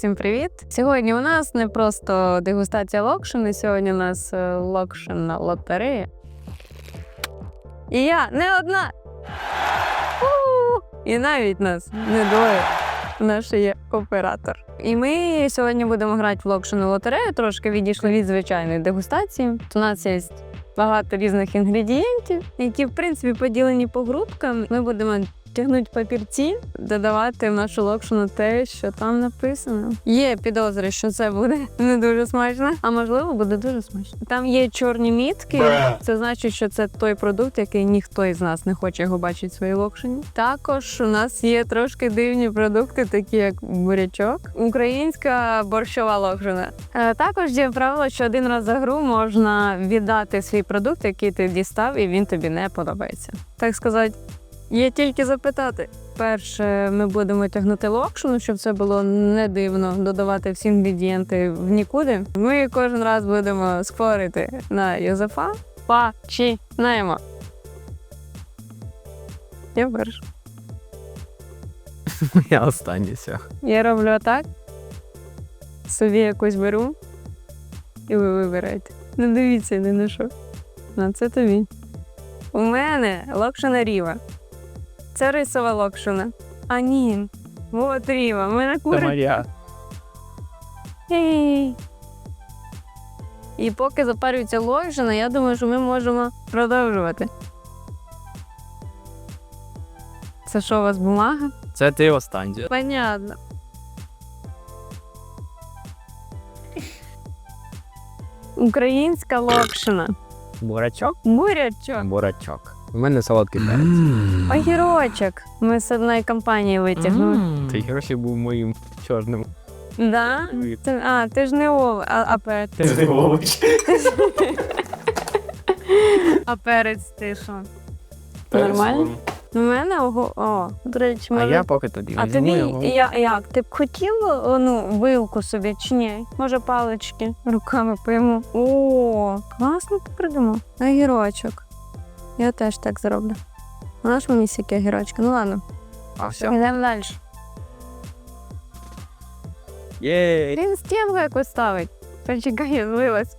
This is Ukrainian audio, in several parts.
всім привіт! Сьогодні у нас не просто дегустація локшини, сьогодні у нас е, локшинна лотерея. І я не одна. І навіть нас не двоє. У є оператор. І ми сьогодні будемо грати в локшину лотерею, трошки відійшли від звичайної дегустації. У нас є багато різних інгредієнтів, які, в принципі, поділені по групкам. Ми будемо тягнути папірці, додавати в нашу локшину те, що там написано. Є підозри, що це буде не дуже смачно, а можливо буде дуже смачно. Там є чорні мітки. Це значить, що це той продукт, який ніхто із нас не хоче його бачити в своїй локшині. Також у нас є трошки дивні продукти, такі як бурячок, українська борщова локшина. Е, Також є правило, що один раз за гру можна віддати свій продукт, який ти дістав, і він тобі не подобається. Так сказати, є тільки запитати. Перше, ми будемо тягнути локшину, щоб це було не дивно додавати всі інгредієнти в нікуди. Ми кожен раз будемо спорити на Йозефа. Починаємо. Я перша. Я останній сяг. Я роблю так. Собі якусь беру, і ви вибираєте. Не дивіться ні на що. На це тобі. У мене локшина ріва. Це рисова локшина. А ні. От ріва. У мене Це моя. Ей. І поки запарюється локшина, я думаю, що ми можемо продовжувати. Це що у вас бумага? Це ти останній. Понятно. Українська локшина. Бурачок? Бурячок. Бурачок. У мене солодкий перець. Огірочок. Ми з одної компанії витягнули. Цей гроші був моїм чорним. Да? Ти, а, ти ж не ов, а, а, перець. Ти овоч. а перець ти що? Нормально? У мене ого. О, до речі, А я поки тоді А візьму тобі його. я, як? Ти б хотів о, ну, вилку собі чи ні? Може, палички руками пойму. О, класно ти придумав. Огірочок. Я теж так зроблю. Вона ж мені сяке огірочка. Ну ладно, А все? йдемо далі. Єй! Він стінку якось ставить. Почекай, я злилась.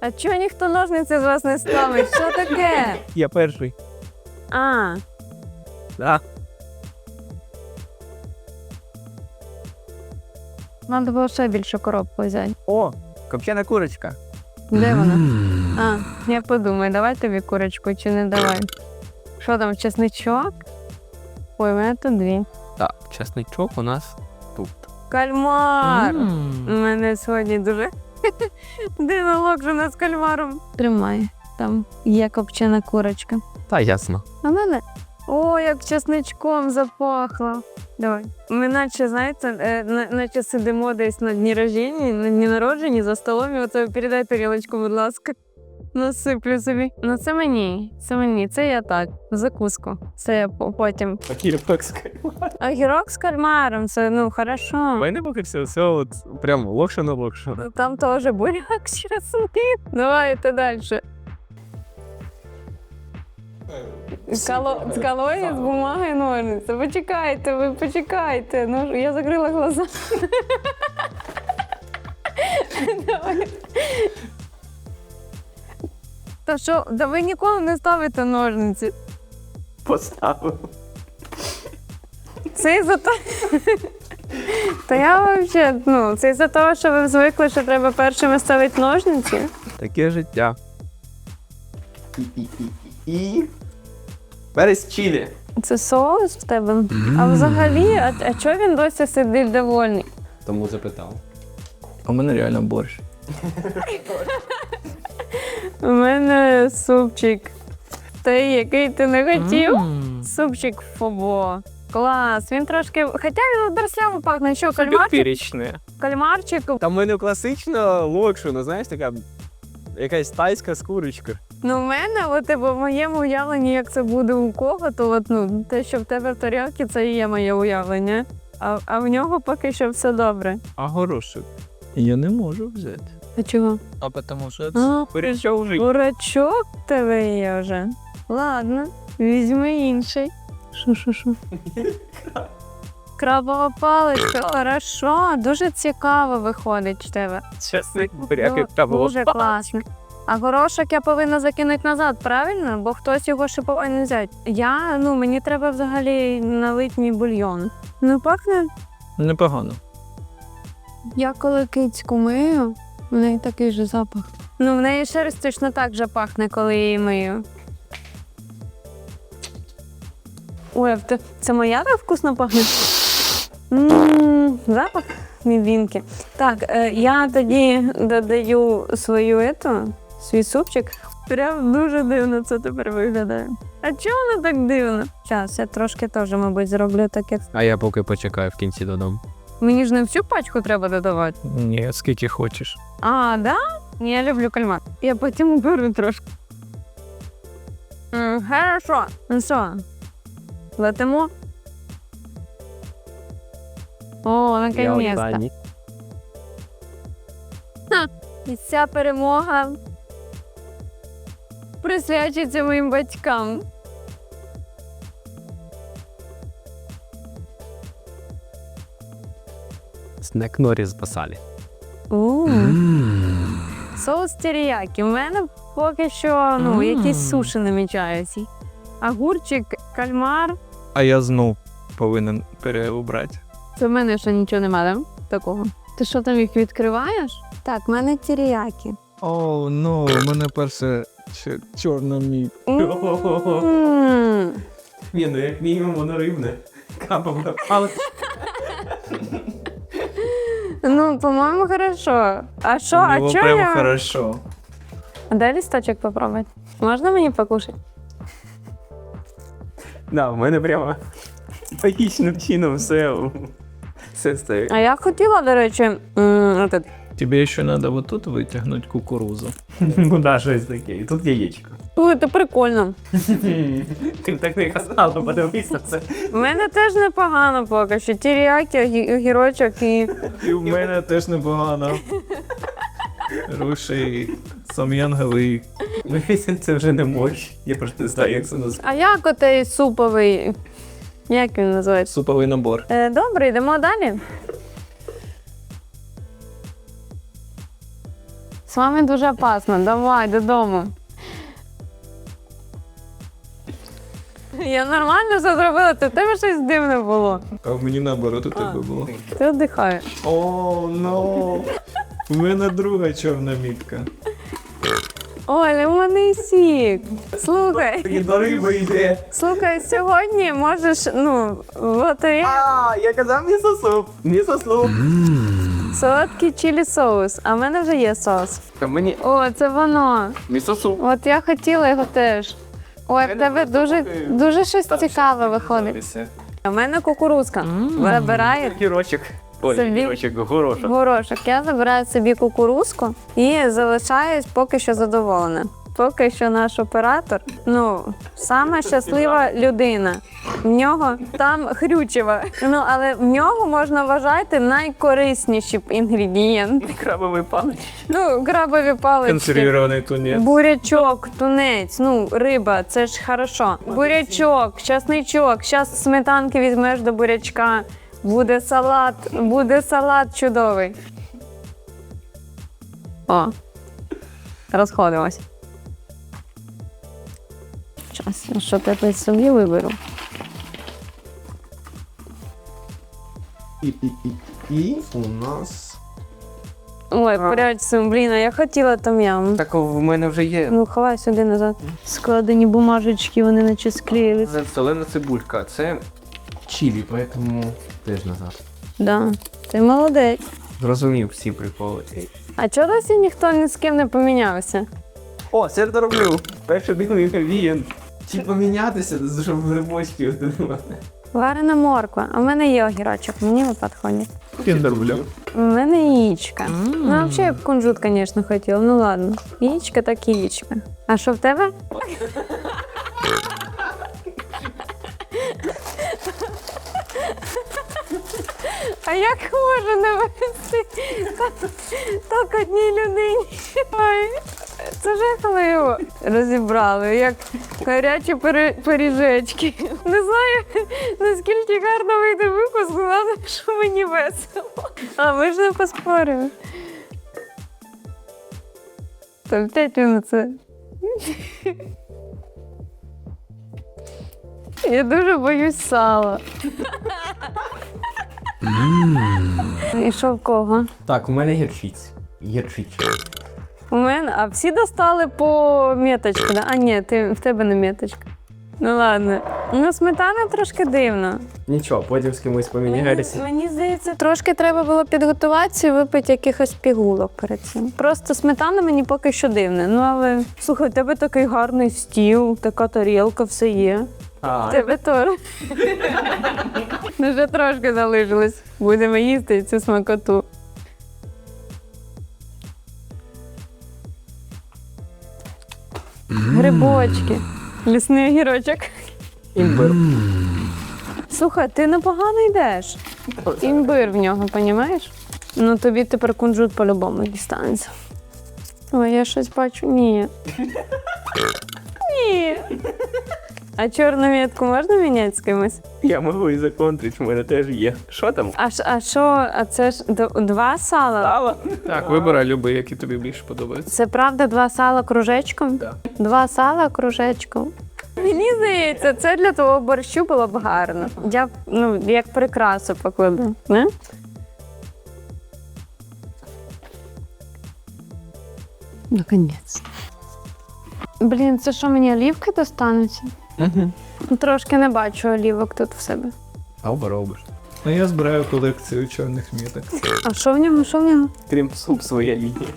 А чого ніхто ножниці з вас не ставить? Що таке? Я перший. А, Да. треба було ще більше коробку взяти. О, копчена курочка. Де вона? А, я подумаю, давай тобі курочку чи не давай. Що там, чесничок? Ой, у мене тут дві. Так, чесничок у нас тут. Кальмар! У мене сьогодні дуже дивно локшина з кальмаром. Тримай, там є копчена курочка. Та ясно. А в мене. О, як чесничком запахло. Давай. Ми наче, знаєте, е, наче сидимо десь на дні рождення, на дні народження за столом, і оце передай тарілочку, будь ласка. Насиплю собі. Ну це мені. Це мені. Це я так. Закуску. Це я по- потім. А гірок з кальмаром, це ну хорошо. мене поки все, все от прямо локшина локшина. Там теж буряк чесник. Давайте далі. Кало... З калої з бумаги ножниці. Почекайте, ви почекайте. Ну, я закрила глаза. Давай. Та що, да ви ніколи не ставите ножниці. Поставив. Це із-за того. Та я взагалі, ну, це із-за того, що ви звикли, що треба першими ставити ножниці. Таке життя. І, і, і, і. Перець чилі. Це соус в тебе? А взагалі, а, а чого він досі сидить довольний? Тому запитав. У мене реально борщ. У мене супчик. Той, який ти не хотів. Супчик фобо. Клас. Він трошки. Хоча він доросляво пахне. Що, кальмарчик? Пірічне. Кальмарчик. Там в мене класична локшина, знаєш, така якась тайська з курочкою. Ну, в мене, от, типу, в моєму уявленні, як це буде у кого, то от, ну, те, що в тебе в тарілці, це і є моє уявлення. А, а в нього поки що все добре. А горошок. Я не можу взяти. А чого? А тому що А, Перейшов вже. Бурачок в тебе є вже. Ладно, візьми інший. Що? Крабова паличка. Хорошо, дуже цікаво виходить в тебе. Чесний Дуже класно. А горошок я повинна закинути назад, правильно? Бо хтось його ще повинен взяти. Я, ну, мені треба взагалі налити мій бульйон. Ну, пахне, Непогано. я коли кицьку мию, в неї такий же запах. Ну, в неї шерсть точно так же пахне, коли я її мию. Ой, а в те- це моя так вкусно пахне? М, Запах мівінки. Так, е, я тоді додаю свою ету, свій супчик. Прям дуже дивно це тепер виглядає. А чого воно так дивно? Зараз я трошки теж, мабуть, зроблю так, як. А я поки почекаю в кінці додому. Мені ж не всю пачку треба додавати. Ні, скільки хочеш. А, да? Я люблю кальмар. Я потім уберу трошки. М, Хорошо. Ну що, летимо? О, наконец-то. І ця перемога присвячується моїм батькам. Снек Норріс басалі. Соус теріякі. У мене поки що ну, якісь суші намічаються. Огурчик, кальмар. А я знов повинен переобрати. Це в мене ще нічого немає, да? Такого. Ти що там їх відкриваєш? Так, в мене теріякі. О, ну, у мене перше чорна мій. М. Ні, ну як мінімум воно рибне. Капа але Ну, по-моєму, хорошо. А що, а Ну, чого прямо я... хорошо. А дай листочок попробувати. Можна мені покушати? Да, в мене прямо логічним чином все, все. А я хотіла, до речі, м, от це. Тобі ще треба отут витягнути кукурузу. Ну да, щось таке. І тут яєчко. Ой, це прикольно. Ти б так не казала, подивися це. У мене теж непогано поки що. Тіріякі, огі- огірочок і. І в мене теж непогано. Руші, сам'янговий. Ну, це вже не мощ. Я просто не знаю, як це назвати. А як отей суповий? Як він називається? Суповий набор. Е, добре, йдемо далі. З вами дуже опасно. Давай додому. Я нормально все зробила, ти в тебе щось дивне було. А в мені наоборот у тебе було. Ти віддихаєш. О, ну. У мене друга чорна мітка. Ой, лимонний сік. Слухай, І до риби йде. слухай, сьогодні можеш, ну, лотерея А, я казав місосуп. Місосуп. солодкий чилі соус, а в мене вже є соус. Та мені О, це воно. місосуп. От я хотіла його теж. Ой, в тебе дуже, дуже щось цікаве виходить. У мене кукурузка. Вибираю Гірочок. Ой, Собі. гірочок, горошок. горошок. Я забираю собі кукурузку і залишаюсь поки що задоволена. Поки що наш оператор, ну, сама щаслива людина. В нього там хрючева. Ну, але в нього можна вважати найкорисніші інгредієнти. Крабовий палич. Ну, крабові палички. Консервірований тунець. Бурячок, тунець, ну, риба, це ж хорошо. Бурячок, часничок, зараз сметанки візьмеш до бурячка. Буде салат, буде салат чудовий. О, розходимось. Час, ну що тепер собі виберу. І, і, і, і у нас. Ой, порядцем, блін, а я хотіла там ям. Так в мене вже є. Ну, ховай сюди назад. Складені бумажечки, вони наче склеїлись. Це солена цибулька, це чилі, поэтому теж назад. Да. Ти молодець. Зрозумів всі приколи. А чого досі ніхто ні з ким не помінявся? О, це я роблю. Перший дивний інгредієнт. Чи помінятися, щоб грибочки отримати. Варена морква. А в мене є огірочок, мені от підходить. Кіндерблю. У мене яєчка. Ну, взагалі, я б кунжут, звісно, хотіла. Ну ладно. Яєчка так яєчка. А що в тебе? А як можна навести так одній людині? Ой, це жахливо. Розібрали, як гарячі пиріжечки. Не знаю, наскільки гарно вийде випуск, головне, що мені весело. А ми ж не поспорили. То опять він це. Я дуже боюсь сала. І що в кого? Так, у мене гірчиць. Гірчиця. У мене, а всі достали по меточку, да? А ні, ти, в тебе не меточка. Ну ладно. Ну, сметана трошки дивно. Нічого, потім з кимось поміняєшся. мені здається, трошки треба було підготуватися і випити якихось пігулок перед цим. Просто сметана мені поки що дивна. Ну але слухай, у тебе такий гарний стіл, така тарілка, все є. Тебе теж. Ну, вже трошки залишилось. Будемо їсти цю смакоту. Грибочки. Лісний огірочок. імбир. Слухай, ти непогано йдеш. Імбир в нього, понімаєш? Ну тобі тепер кунжут по-любому дістанеться. Ой, я щось бачу. Ні. Ні. А чорну метку можна міняти з кимось? Я можу і законтрити, в мене теж є. Що там? А ж- а що, а це ж д- два сала? Сало? Так, вибирай любий, який тобі більше подобається. Це правда два сала кружечком? Да. Два сала кружечком. Мені здається, це для того борщу було б гарно. Я б, ну, як прикрасу покладу. Не? Наконець. Блін, це що мені олівки достануться? Угу. Трошки не бачу олівок тут в себе. А робиш. Ну я збираю колекцію чорних міток. А що в ньому? Що в ньому? Крім суп своя лінія.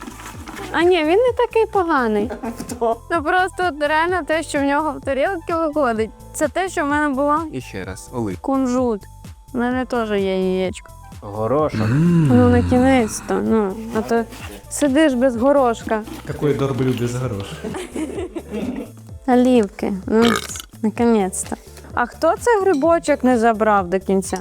А ні, він не такий поганий. Хто? Ну просто от реально те, що в нього в тарілки виходить, це те, що в мене було І ще раз, оли. кунжут. У мене теж є яєчко. Горошок. Ну, на кінець-то. Ну, а то сидиш без горошка. Какой дорблю без гроша. Олівки. Ну, наконець-то. А хто це грибочок не забрав до кінця?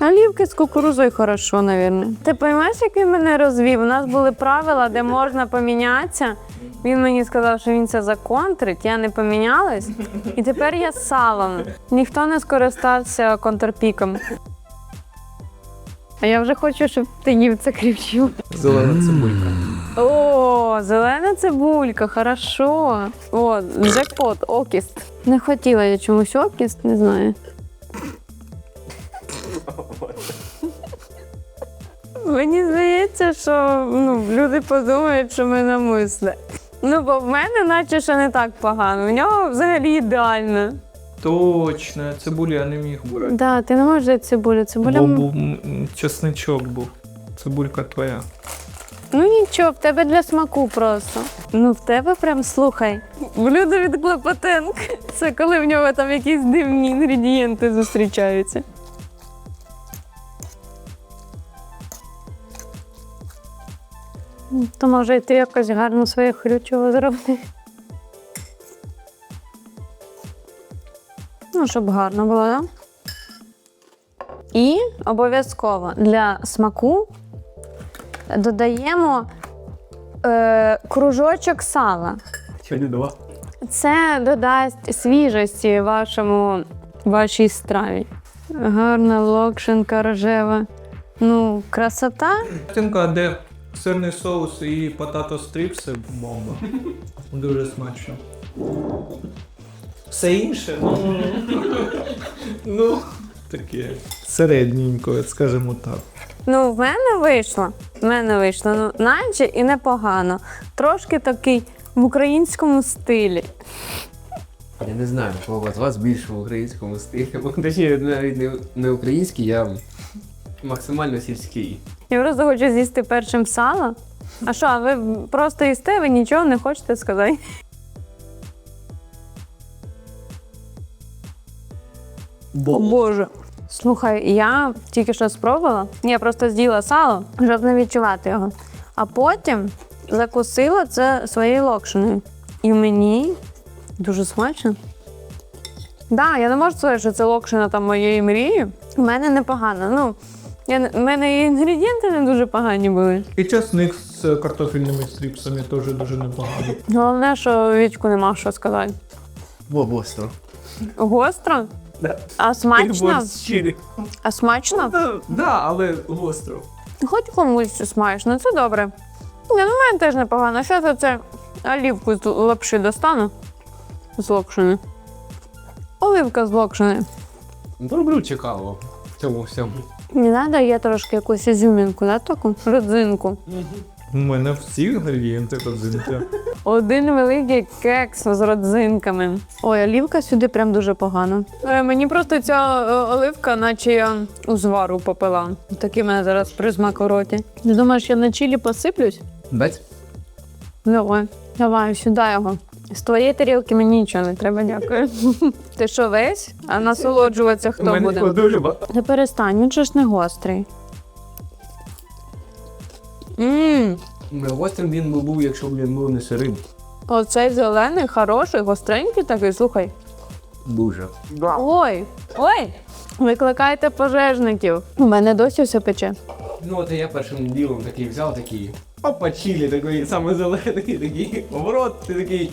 Олівки з кукурузою хорошо, навірно. Ти розумієш, як він мене розвів? У нас були правила, де можна помінятися. Він мені сказав, що він це законтрить, я не помінялась. І тепер я з салом. Ніхто не скористався контрпіком. А я вже хочу, щоб ти їв це крівчу. Зелена цибулька. О, зелена цибулька, хорошо. О, джекпот, окіст. Не хотіла я чомусь окіст, не знаю. Мені здається, що ну, люди подумають, що ми намисли. Ну, бо в мене наче ще не так погано. В нього взагалі ідеально. Точно, цибулю я не міг брати. Да, ти не можеш взяти цибулю. Цибуля. Бо м- був м, чесничок був. Цибулька твоя. Ну нічого, в тебе для смаку просто. Ну, в тебе прям слухай. Блюдо від Клопотенк. Це коли в нього там якісь дивні інгредієнти зустрічаються. То може і ти якось гарно своє хрючого зробити. Ну, щоб гарно було, так? Да? І обов'язково для смаку додаємо е, кружочок сала. Сьогодні два. Це додасть свіжості вашому, вашій страві. Гарна локшинка рожева. Ну, красота. Картинка, де сирний соус і потато стріпси бомба. Дуже смачно. Все інше, ну. Таке. Середненько, скажімо так. Ну, в мене вийшло. В мене вийшло. Ну, наче і непогано. Трошки такий в українському стилі. Я не знаю, кого з вас більше в українському стилі. Бо точніше, навіть не, не український, я максимально сільський. Я просто хочу з'їсти першим сало. А що, а ви просто їсте, ви нічого не хочете сказати? О, Боже. Слухай, я тільки що спробувала. Я просто з'їла сало, щоб не відчувати його. А потім закусила це своєю локшиною. І мені дуже смачно. Так, да, я не можу сказати, що це локшина там моєї мрії. У мене непогано. Ну, Я, в мене і інгредієнти не дуже погані були. І часник з картофельними стріпсами теж дуже непоганий. Головне, що Вічку нема що сказати. Во, гостро. Гостро? Да. А смачно? чилі. А смачно? Да, але гостро. Хоч комусь смачно, це добре. Ні, ну в мене теж непогано. Що за це олівку з лапши достану? З локшини. Оливка з локшини. Роблю цікаво в цьому всьому. Не треба є трошки якусь ізюмінку, да, таку родзинку. У мене всі інгредієнти родзинки. Один великий кекс з родзинками. Ой, олівка сюди прям дуже погано. Е, мені просто ця е, оливка, наче я узвару попила. Такий в мене зараз присмак у роті. Ти думаєш, я на чилі посиплюсь? Бать? Давай, давай, сюди його. З твоєї тарілки мені нічого не треба, дякую. Ти що, весь? А насолоджуватися хто буде? Та перестань, він же ж не гострий. Ммм, Гострим він би був, якщо б він був не сирим. оцей зелений, хороший, гостренький такий, слухай. Дуже. Ой, ой! Викликайте пожежників. У мене досі все пече. Ну от я першим ділом такий взяв такий. Опа, чилі, такий саме зелений, такий. В рот, ти такий.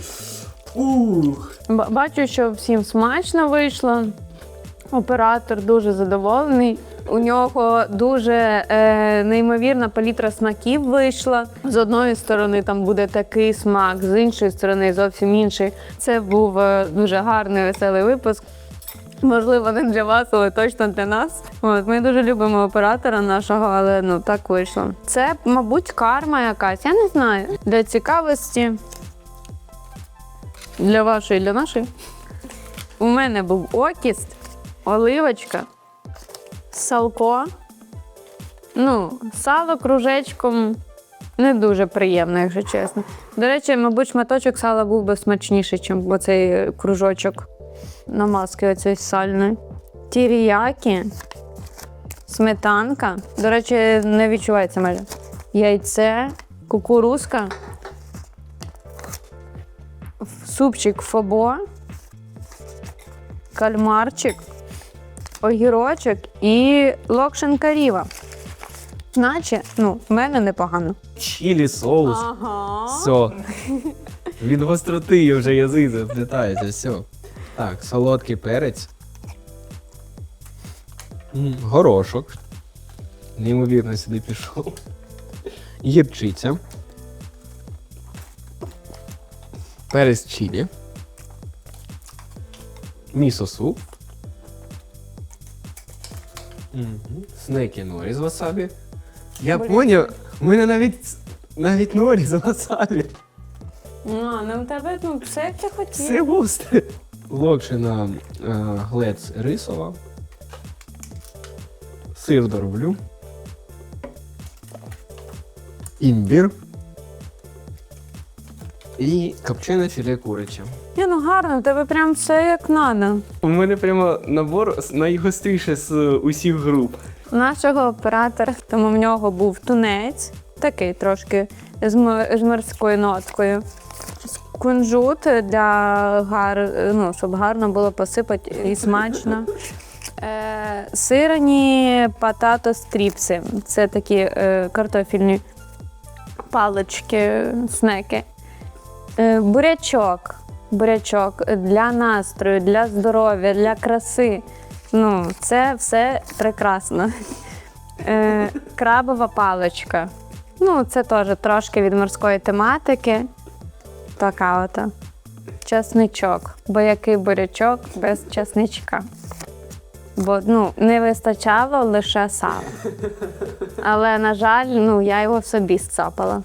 Ух. Бачу, що всім смачно вийшло. Оператор дуже задоволений. У нього дуже е, неймовірна палітра смаків вийшла. З одної сторони там буде такий смак, з іншої сторони зовсім інший. Це був е, дуже гарний веселий випуск. Можливо, не для вас, але точно для нас. От ми дуже любимо оператора нашого, але ну так вийшло. Це, мабуть, карма якась. Я не знаю. Для цікавості. Для вашої, для нашої. У мене був окіст, оливочка, салко. Ну, сало кружечком не дуже приємно, якщо чесно. До речі, мабуть, шматочок сала був би смачніший, ніж оцей кружочок намазки оцей сальної. Тіріякі, сметанка. До речі, не відчувається майже. Яйце, кукурузка, супчик фобо, кальмарчик, огірочок і локшин каріва. Наче, ну, в мене непогано. Чилі соус. Ага. Все. Від гостроти вже язик заплітається, все. Так, солодкий перець. М, Горошок. Неймовірно сюди пішов. Гірчиця. Перець чилі. Місо-суп. Снеки норі з васабі. Я Блін. поняв, у мене навіть навіть норі з васабі. Ну, ну в тебе ну, все як ти хотів. Це густе. Локшина е, глец рисова. Сир дороблю. Імбір. І копчене філе куряче. Ні, ну гарно, в тебе прям все як треба. У мене прямо набор найгостріше з усіх груп. Нашого оператора, тому в нього був тунець, такий трошки з, м- з морською ноткою. Кунжут для гар, ну, щоб гарно було посипати і смачно. Е, сирені патато стріпси. Це такі е, картофільні палички, снеки. Е, бурячок. Бурячок для настрою, для здоров'я, для краси. Ну, це все прекрасно. Е, крабова паличка. Ну, це теж трошки від морської тематики. Така ота. Часничок. Бо який бурячок без часничка. Бо ну, не вистачало лише сала. Але, на жаль, ну, я його собі сцапала.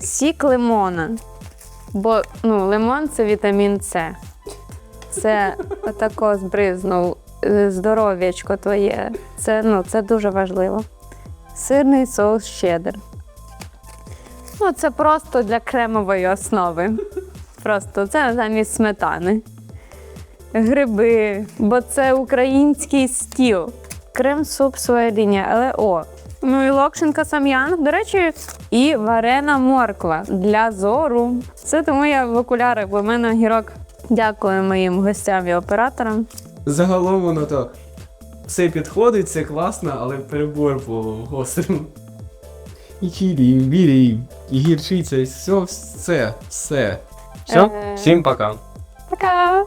Сік лимона. Бо ну, лимон це вітамін С. Це отако збризнув е, здоров'ячко твоє. Це, ну, це дуже важливо. Сирний соус щедр. Ну, це просто для кремової основи. Просто це замість сметани. Гриби, бо це український стіл. Крем-суп своя лінія, але о. Ну і локшинка сам'ян, до речі, і варена морква для зору. Це тому я в окулярах, бо в мене гірок. Дякую моїм гостям і операторам. Загалом воно так. це підходить, це класно, але перебор по гострим. І чилі, і білі, і гірчиця, і все, все, все. Все, всім пока. Пока!